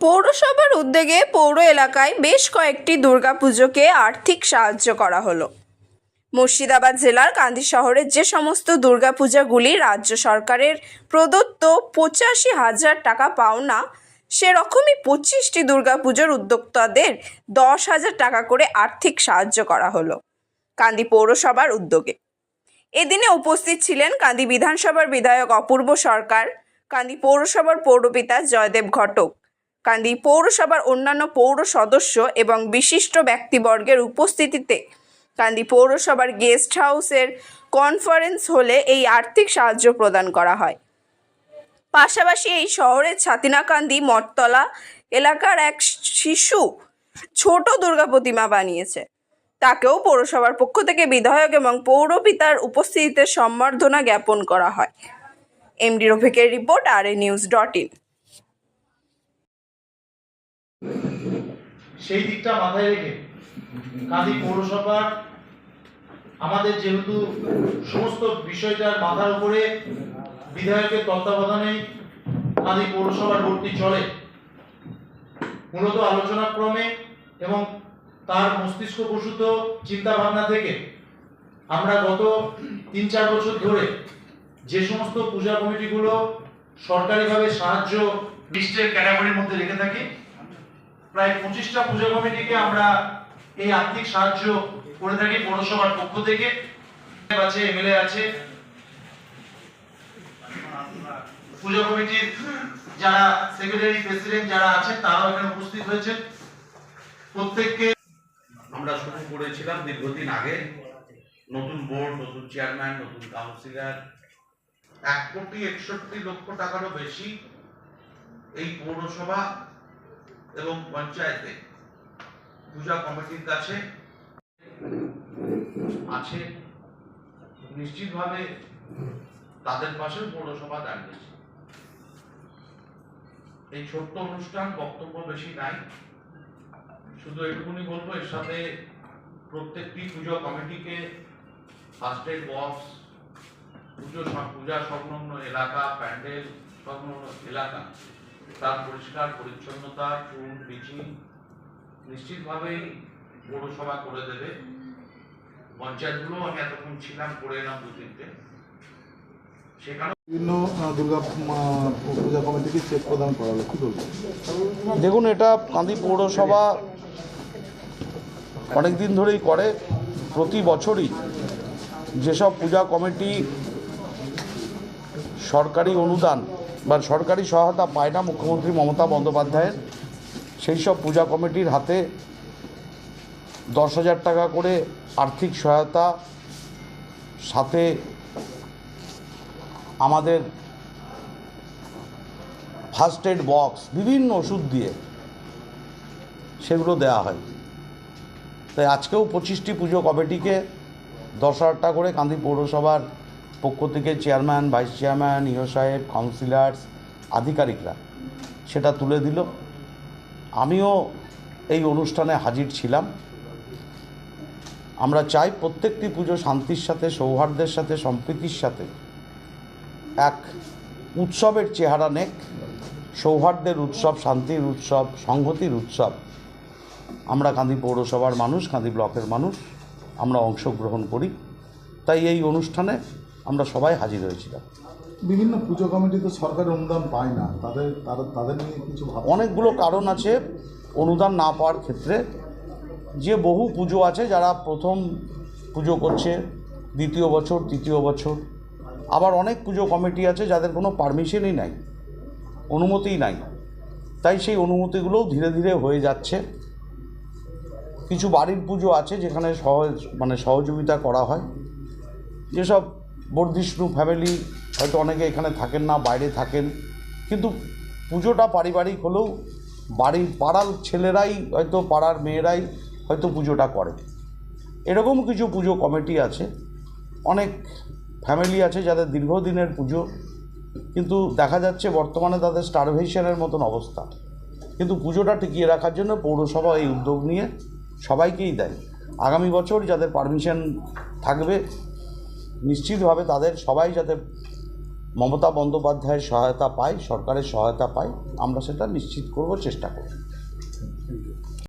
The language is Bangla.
পৌরসভার উদ্যোগে পৌর এলাকায় বেশ কয়েকটি দুর্গাপুজোকে আর্থিক সাহায্য করা হলো। মুর্শিদাবাদ জেলার কান্দি শহরের যে সমস্ত দুর্গাপূজাগুলি রাজ্য সরকারের প্রদত্ত পঁচাশি হাজার টাকা পাওনা, সেরকমই পঁচিশটি দুর্গাপুজোর উদ্যোক্তাদের দশ হাজার টাকা করে আর্থিক সাহায্য করা হলো কান্দি পৌরসভার উদ্যোগে। এদিনে উপস্থিত ছিলেন কান্দি বিধানসভার বিধায়ক অপূর্ব সরকার, কান্দি পৌরসভার পৌরপিতা জয়দেব ঘটক কান্দি পৌরসভার অন্যান্য পৌর সদস্য এবং বিশিষ্ট ব্যক্তিবর্গের উপস্থিতিতে কান্দি পৌরসভার গেস্ট হাউসের কনফারেন্স হলে এই আর্থিক সাহায্য প্রদান করা হয়। পাশাপাশি এই শহরের ছাতিনাকান্দি মঠতলা এলাকার এক শিশু ছোট দুর্গা প্রতিমা বানিয়েছে। তাকেও পৌরসভার পক্ষ থেকে বিধায়ক এবং পৌরপিতার উপস্থিতিতে সম্বর্ধনা জ্ঞাপন করা হয়। এমডি রফিকের রিপোর্ট আর এ নিউজ ডট ইন। সেই দিকটা মাথায় রেখে কাঁদি পৌরসভার আমাদের যেহেতু সমস্ত বিষয়টার মাথার উপরে বিধায়কের তত্ত্বাবধানে কাঁদি পৌরসভার ভোটটি চলে, মূলত আলোচনা ক্রমে এবং তার মস্তিষ্ক প্রসূত চিন্তা ভাবনা থেকে আমরা গত তিন চার বছর ধরে যে সমস্ত পূজা কমিটিগুলো সরকারিভাবে সাহায্য লিস্টের ক্যাটাগরির মধ্যে রেখে থাকি প্রায় পঁচিশটা পূজা কমিটিকে আমরা এই আর্থিক সাহায্য করে থাকি পৌরসভার পক্ষ থেকে। আছে এমএলএ আছে। কমিটির যারা সেক্রেটারি প্রেসিডেন্ট যারা আছেন, তারাও এখানে উপস্থিত হয়েছেন। প্রত্যেককে আমরা শুরু করেছিলাম দীর্ঘদিন আগে। নতুন বোর্ড নতুন চেয়ারম্যান নতুন কাউন্সিলর এক কোটি একষট্টি লক্ষ টাকারও বেশি এই পৌরসভা এবং পঞ্চায়েতে। পূজা কমিটির কাছে আছে। নিশ্চিতভাবে তাদের পাশে পৌরসভা দাঁড়িয়েছে। এই ছোট্ট অনুষ্ঠান বক্তব্য বেশি নাই। শুধু এটুকুনি বলব, এর সাথে প্রত্যেকটি পুজো কমিটিকে ফার্স্ট এড বক্স পুজো পূজা সংলগ্ন এলাকা, প্যান্ডেল সংলগ্ন এলাকা তার পরিষ্কার পরিচ্ছন্নতা চুন ব্লিচিং নিশ্চিতভাবেই পৌরসভা করে দেবে। পঞ্চায়েতগুলো আমি এতক্ষণ ছিলাম করে এলাম দু তিনটে। সেখানে বিভিন্ন দুর্গা পূজা কমিটিকে চেক প্রদান করা হলো। কি বলবেন? দেখুন এটা কান্দি পৌরসভা অনেক দিন ধরেই করে। প্রতি বছরই যেসব পূজা কমিটি সরকারি অনুদান বা সরকারি সহায়তা পায় না মুখ্যমন্ত্রী মমতা বন্দ্যোপাধ্যায়ের। সেই সব পূজা কমিটির হাতে দশ হাজার টাকা করে আর্থিক সহায়তা, সাথে আমাদের ফার্স্ট এড বক্স বিভিন্ন ওষুধ দিয়ে সেগুলো দেওয়া হয়। তাই আজকেও পঁচিশটি পুজো কমিটিকে দশ হাজার টাকা করে কান্দি পৌরসভার পক্ষ থেকে চেয়ারম্যান, ভাইস চেয়ারম্যান, ইও সাহেব, কাউন্সিলার্স, আধিকারিকরা সেটা তুলে দিল। আমিও এই অনুষ্ঠানে হাজির ছিলাম। আমরা চাই প্রত্যেকটি পুজো শান্তির সাথে, সৌহার্দ্যের সাথে, সম্প্রীতির সাথে। এক উৎসবের চেহারা নেক, সৌহার্দ্যের উৎসব, শান্তির উৎসব, সংহতির উৎসব। আমরা কান্দি পৌরসভার মানুষ কান্দি ব্লকের মানুষ, আমরা অংশগ্রহণ করি। তাই এই অনুষ্ঠানে আমরা সবাই হাজির হয়েছিলাম। বিভিন্ন পুজো কমিটি তো সরকারি অনুদান পায় না। তাদের তারা তাদের নিয়ে কিছু অনেকগুলো কারণ আছে অনুদান না পাওয়ার ক্ষেত্রে। যে বহু পুজো আছে যারা প্রথম পুজো করছে দ্বিতীয় বছর তৃতীয় বছর। আবার অনেক পুজো কমিটি আছে যাদের কোনো পারমিশনই নাই অনুমতিই নাই। তাই সেই অনুমতিগুলোও ধীরে ধীরে হয়ে যাচ্ছে। কিছু বাড়ির পুজো আছে যেখানে সহজ মানে সহযোগিতা করা হয়। যেসব বর্ধিষ্ণু ফ্যামিলি হয়তো অনেকে এখানে থাকেন না, বাইরে থাকেন। কিন্তু পুজোটা পারিবারিক হলেও বাড়ির পাড়ার ছেলেরাই হয়তো, পাড়ার মেয়েরাই হয়তো পুজোটা করে। এরকম কিছু পুজো কমিটি আছে। অনেক ফ্যামিলি আছে যাদের দীর্ঘদিনের পুজো। কিন্তু দেখা যাচ্ছে বর্তমানে তাদের স্টারভেশনের মতন অবস্থা। কিন্তু পুজোটা টিকিয়ে রাখার জন্য পৌরসভা এই উদ্যোগ নিয়ে সবাইকেই দেয়। আগামী বছর যাদের পারমিশন থাকবে নিশ্চিতভাবে তাদের সবাই যাতে মমতা বন্দ্যোপাধ্যায়ের সহায়তা পায়, সরকারের সহায়তা পায়, আমরা সেটা নিশ্চিত করব, চেষ্টা করব।